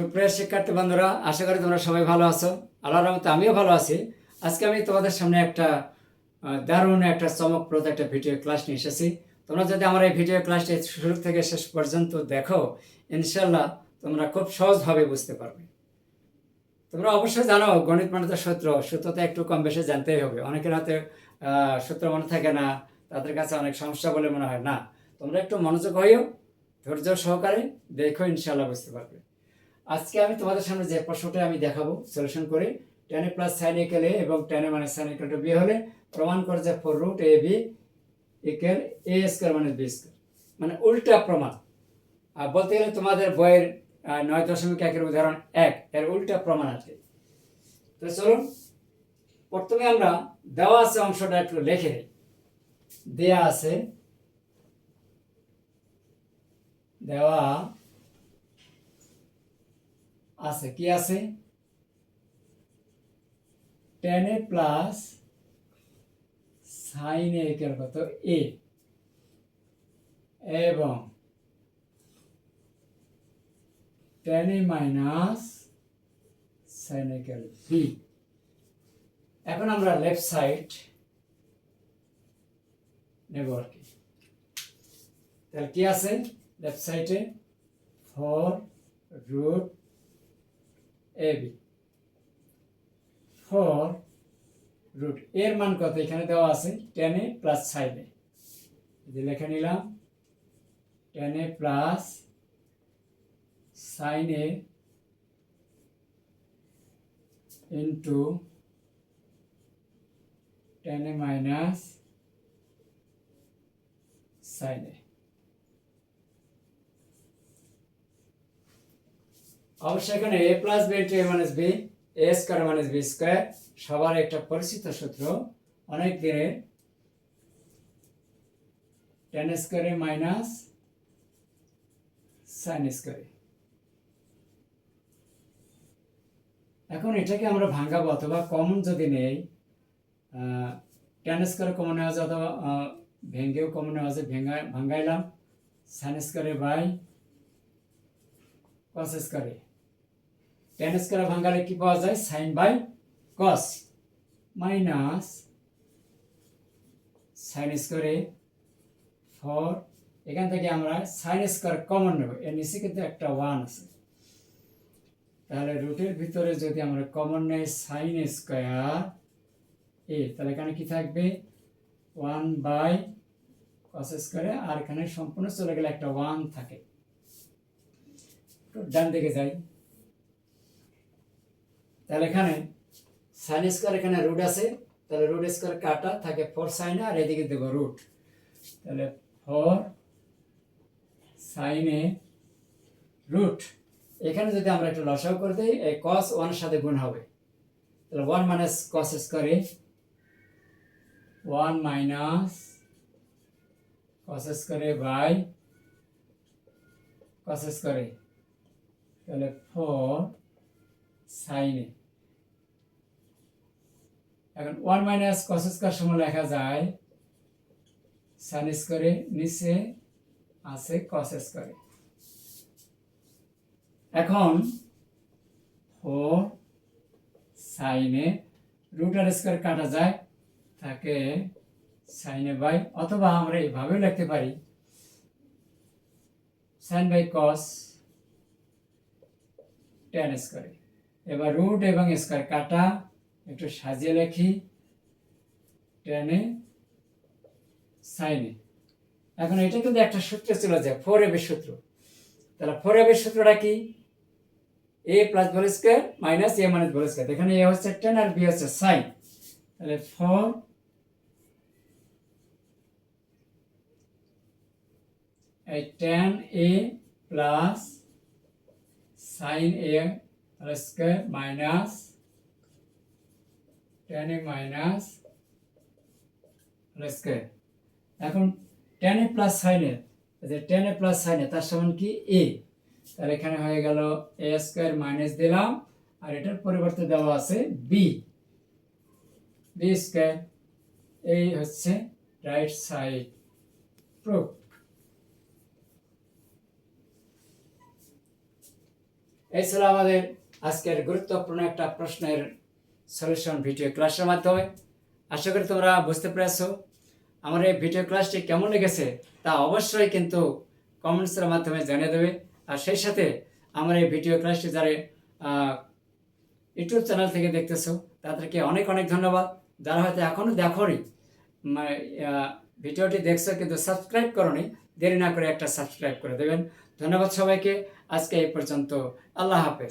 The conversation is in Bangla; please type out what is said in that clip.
সুপ্রিয় শিক্ষার্থী বন্ধুরা, আশা করি তোমরা সবাই ভালো আছো। আল্লাহর রহমতে আমিও ভালো আছি। আজকে আমি তোমাদের সামনে একটা দারুণ একটা চমকপ্রদ একটা ভিডিও ক্লাস নিয়ে এসেছি। তোমরা যদি আমার এই ভিডিও ক্লাসটি শুরু থেকে শেষ পর্যন্ত দেখো ইনশাল্লাহ তোমরা খুব সহজভাবে বুঝতে পারবে। তোমরা অবশ্যই জানো, গণিত মানে তো সূত্র সূত্র তো একটু কম বেশি জানতেই হবে। অনেকের হাতে সূত্র মনে থাকে না, তাদের কাছে অনেক সমস্যা বলে মনে হয়। না, তোমরা একটু মনোযোগ হইও, ধৈর্য সহকারে দেখো ইনশাল্লাহ বুঝতে পারবে। আজকে আমি তোমাদের সামনে যে প্রশ্নটা আমি দেখাবো সলিউশন করে ten A plus sine equal A এবং টেন এ মানে সাইন একেল টু বি হলে প্রমাণ করে যে four root a b equal a square মানে বি স্কোয়ার মানে উল্টা প্রমাণ। আর বলতে গেলে তোমাদের বইয়ের নয় দশমিক একের উদাহরণ এক, এর উল্টা প্রমাণ আছে। তো চলুন, প্রথমে আমরা দেওয়া আছে অংশটা একটু লিখে দেয়া আছে, দেওয়া আছে, কি আছে? Tan a plus sine a এর কত? এ এবং tan a minus sine equal b এখন আমরা লেফট সাইড নেব আর কি। তাহলে কি আছে? লেফট সাইডে four root b four root এর মান কত? এখানে দেওয়া আছে টেন এ প্লাস সাইনে যে লিখে নিলাম tan a plus sine a into tan a minus sine a অবশ্যই এখানে a plus b into a minus b a square minus b square সবার একটা পরিচিত সূত্র। অনেক দিনের টেন স্কোয়ারে মাইনাস সাইন স্কোয়ারে এখন এটাকে আমরা ভাঙাবো অথবা কমন যদি নেই টেন স্কোয়ারে কমন নেওয়া যায় অথবা ভেঙ্গেও কমন নেওয়া যায় ভেঙ্গা, ভাঙ্গাইলাম সাইন স্কোয়ারে বাই কস স্কোয়ারে টেন স্কোয়ারে ভাঙালে কি পাওয়া যায়? Sine by cos. Minus sine স্কোয়ারে ফোর। এখান থেকে আমরা সাইন স্কোয়ার কমন নেব। এর নিচে কিন্তু একটা ওয়ান আছে। তাহলে রুটের ভিতরে যদি আমরা কমন নেই সাইন স্কোয়ার, এ, তাহলে এখানে কি থাকবে? ওয়ান বাই কস স্কোয়ারে, আর এখানে সম্পূর্ণ চলে গেলে একটা ওয়ান থাকে। ডান দিকে যাই। তাহলে এখানে সাইন স্কোয়ার এখানে রুট আছে, তাহলে রুট স্কোয়ার কাটা, থাকে ফোর সাইনে আর এদিকে দেবো রুট তাহলে ফোর সাইনে রুট এখানে যদি আমরা একটু লসাও করে দিই, এই কস ওয়ানের সাথে গুণ হবে। তাহলে ওয়ান মাইনাস কস স্কোয়ারে ওয়ান মাইনাস কস স্কোয়ারে বাই কস স্কোয়ারে তাহলে ফোর সাইনে এখন ওয়ান মাইনাস কস স্কোয়ার সময় লেখা যায় সাইন স্কোয়ারে নিচে আছে কস স্কোয়ারে এখন ফোর সাইনে রুট আর স্কোয়ার কাটা যায় থাকে সাইনে বাই, অথবা আমরা এইভাবেও লিখতে পারি সাইন বাই কস টেন স্কোয়ারে এবার রুট এবং স্কোয়ার কাটা একটু সাজিয়ে লেখি টেনে সাইনে। এখন এটা কিন্তু একটা সূত্রে চলে যায় ফোর এবের সূত্র। তাহলে ফোর এবের সূত্রটা কি? এ প্লাস বল স্কোয়ার মাইনাস এ মাইনাস বল স্কোয়ার এখানে এ হচ্ছে টেন আর বি হচ্ছে সাইন তাহলে ফোর এই tan a plus sine a square minus tan a minus square এখন টেন এ প্লাস সাইনের যে টেন এ প্লাস সাইনে তার সমান কি এ তাহলে এখানে হয়ে গেল এ স্কোয়ার মাইনাস দিলাম, আর এটার পরিবর্তে দেওয়া আছে বি বি স্কোয়ার এই হচ্ছে রাইট সাইড প্রুফ এই ছিল আমাদের আজকের গুরুত্বপূর্ণ একটা প্রশ্নের সলিউশন ভিডিও ক্লাসের মাধ্যমে। আশা করি তোমরা বুঝতে পেরেছ। আমার এই ভিডিও ক্লাসটি কেমন লেগেছে তা অবশ্যই কিন্তু কমেন্টসের মাধ্যমে জানিয়ে দেবে। আর সেই সাথে আমার এই ভিডিও ক্লাসটি যারা ইউটিউব চ্যানেল থেকে দেখতেছো, তাদেরকে অনেক অনেক ধন্যবাদ। যারা হয়তো এখনও দেখোনি ভিডিওটি দেখছ কিন্তু সাবস্ক্রাইব করনি, দেরি না করে একটা সাবস্ক্রাইব করে দেবেন। ধন্যবাদ সবাইকে। আজকে এই পর্যন্ত। আল্লাহ হাফেজ।